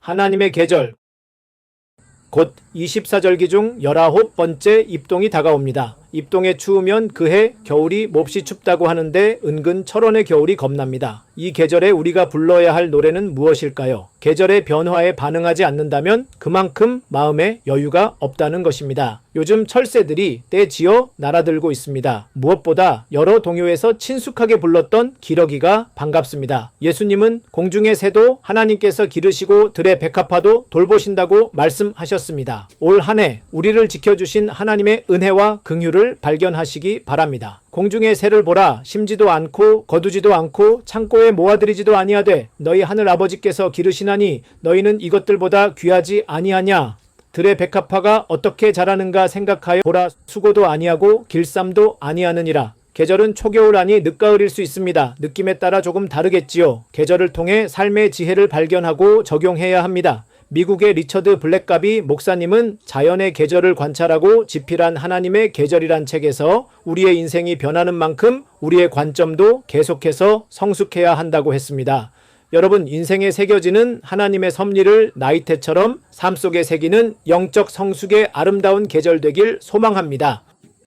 하나님의 계절 곧 24절기 중 19번째 입동이 다가옵니다. 입동에 추우면 그해 겨울이 몹시 춥다고 하는데 은근 철원의 겨울이 겁납니다. 이 계절에 우리가 불러야 할 노래는 무엇일까요? 계절의 변화에 반응하지 않는다면 그만큼 마음에 여유가 없다는 것입니다. 요즘 철새들이 떼지어 날아들고 있습니다. 무엇보다 여러 동요에서 친숙하게 불렀던 기러기가 반갑습니다. 예수님은 공중의 새도 하나님께서 기르시고 들의 백합화도 돌보신다고 말씀하셨습니다. 올 한 해 우리를 지켜주신 하나님의 은혜와 긍휼을 발견하시기 바랍니다. 공중의 새를 보라 심지도 않고 거두지도 않고 창고에 모아들이지도 아니하되 너희 하늘 아버지께서 기르시나니 너희는 이것들보다 귀하지 아니하냐 들의 백합화가 어떻게 자라는가 생각하여 보라 수고도 아니하고 길쌈도 아니하느니라 계절은 초겨울 아니 늦가을일 수 있습니다. 느낌에 따라 조금 다르겠지요. 계절을 통해 삶의 지혜를 발견하고 적용해야 합니다. 미국의 리처드 블랙갑이 목사님은 자연의 계절을 관찰하고 지필한 하나님의 계절이란 책에서 우리의 인생이 변하는 만큼 우리의 관점도 계속해서 성숙해야 한다고 했습니다. 여러분 인생에 새겨지는 하나님의 섭리를 나이테처럼 삶 속에 새기는 영적 성숙의 아름다운 계절 되길 소망합니다.